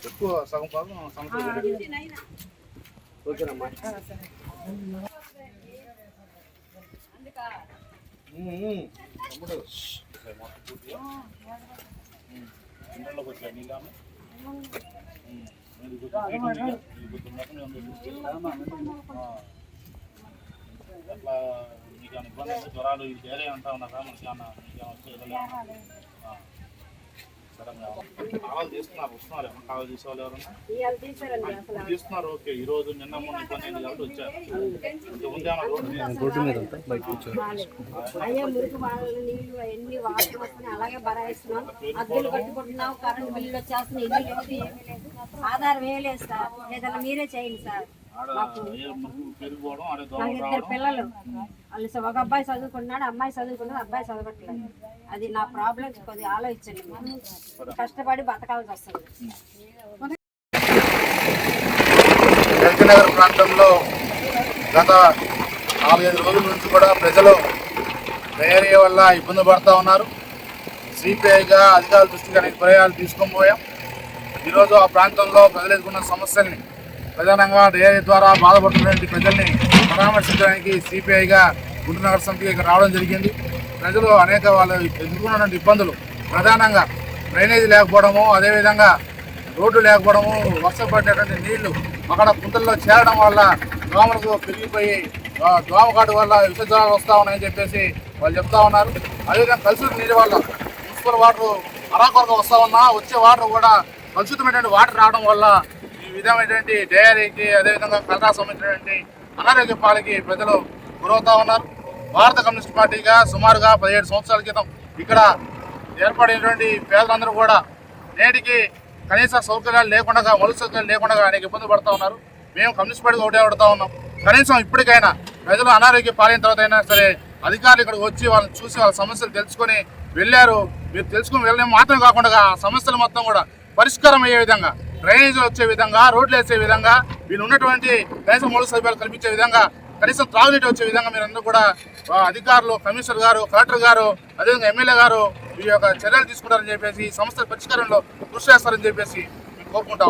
ఎక్కువ సగం భాగం సమస్య ఓకేనమ్మా. తమ్ముడు. ఇంట్లోకి వచ్చా నీళ్ళమ్మ అట్లా ఏమైనా ఇబ్బంది జ్వరాలు ఇది వేరే అంటా ఉన్నారా మనకి మీకు ఏమైనా వచ్చే ఇబ్బంది ఏమన్నా? ఆ. సడన్గా కావాలి తీసుకున్నారు వస్తున్నారు. ఏమన్నా కావాలి తీసేవాళ్ళు ఎవరన్నా? ఇవాళ తీసారండి అసలు. తీస్తున్నారు ఓకే. ఈ రోజు నిన్న మొన్న ఇబ్బంది అయింది కాబట్టి వచ్చారు. ఇంకా ఉందేమన్నా రోడ్డు మీద? రోడ్డు మీద అంతా బయట అయ్యే మురికి వాళ్ళ నీళ్ళు ఎన్ని వాటర్ వస్తున్నాయి. అలాగే బరాయిస్తున్నాం. అద్దెలు కట్టుకుంటున్నాం కరెంట్ బిల్లు వచ్చేస్తున్నాయి ఇల్లు లేదు ఏమీ లేదు. ఆధారం ఏ లేదు సార్. ఏదైనా మీరే చేయండి సార్. నాకు ఇద్దరు పిల్లలు. వాళ్ళు స- ఒక అబ్బాయి చదువుకుంటున్నాడు అమ్మాయి చదువుకున్నాడు అబ్బాయి చదవట్లేదు. అది నా ప్రాబ్లమ్స్ కొద్దిగా ఆలోచించండి. కష్టపడి బతకాల్సి వస్తుంది. నగర్ ప్రాంతంలో గత నాలుగైదు రోజుల నుంచి కూడా ప్రజలు డయేరియా వల్ల ఇబ్బంది పడుతూ ఉన్నారు. సిపిఐగా అధికారుల దృష్టికి అనేక ప్రయాలు తీసుకొని పోయాం. ఈరోజు ఆ ప్రాంతంలో ప్రజలు ఎదుర్కొన్న సమస్యల్ని ప్రధానంగా డైరీ ద్వారా బాధపడుతున్నటువంటి ప్రజల్ని పరామర్శించడానికి సిపిఐగా గుంటూరునగర్ సమితికి ఇక్కడ రావడం జరిగింది. ప్రజలు అనేక వాళ్ళు ఎదుర్కొన్నటువంటి ఇబ్బందులు. ప్రధానంగా డ్రైనేజీ లేకపోవడము అదేవిధంగా రోడ్డు లేకపోవడము వర్షపడినటువంటి నీళ్ళు అక్కడ కుంతల్లో చేరడం వల్ల దోమలకు పెరిగిపోయి దోమకాటు వల్ల విష జ్వరాలు వస్తూ ఉన్నాయని చెప్పేసి వాళ్ళు చెప్తా ఉన్నారు. అదేవిధంగా కలుషిత నీరు వల్ల మున్సిపల్ వాటర్ అరాకొరకు వస్తూ ఉన్నా వచ్చే వాటర్ కూడా కలుషితమైనటువంటి వాటర్ రావడం వల్ల విధమైనటువంటి డయారీకి అదేవిధంగా కలరా సంబంధించినటువంటి అనారోగ్య పాలకి ప్రజలు గురవుతా ఉన్నారు. భారత కమ్యూనిస్ట్ పార్టీగా సుమారుగా పదిహేడు సంవత్సరాల క్రితం ఇక్కడ ఏర్పడినటువంటి పేదలందరూ కూడా నేటికి కనీస సౌకర్యాలు లేకుండా మౌలిక సౌకర్యాలు లేకుండా అనేక ఇబ్బంది పడుతూ ఉన్నారు. మేము కమ్యూనిస్ట్ పార్టీగా ఒకటే పడుతూ ఉన్నాం. కనీసం ఇప్పటికైనా ప్రజలు అనారోగ్య పాలైన తర్వాత అయినా సరే అధికారులు ఇక్కడికి వచ్చి వాళ్ళని చూసి వాళ్ళ సమస్యలు తెలుసుకొని వెళ్ళారు. మీరు తెలుసుకుని వెళ్ళడం మాత్రమే కాకుండా ఆ సమస్యలు మొత్తం కూడా పరిష్కారం అయ్యే విధంగా డ్రైనేజీలు వచ్చే విధంగా రోడ్లు వేసే విధంగా వీళ్ళు ఉన్నటువంటి కనీస మూడు సౌకర్యాలు కల్పించే విధంగా కనీసం త్రాగునీటి వచ్చే విధంగా మీరు అందరూ కూడా అధికారులు కమిషనర్ గారు కలెక్టర్ గారు అదేవిధంగా ఎమ్మెల్యే గారు ఈ యొక్క చర్యలు తీసుకుంటారని చెప్పేసి ఈ సమస్యల పరిష్కారంలో కృషి చేస్తారని చెప్పేసి మేము కోరుకుంటా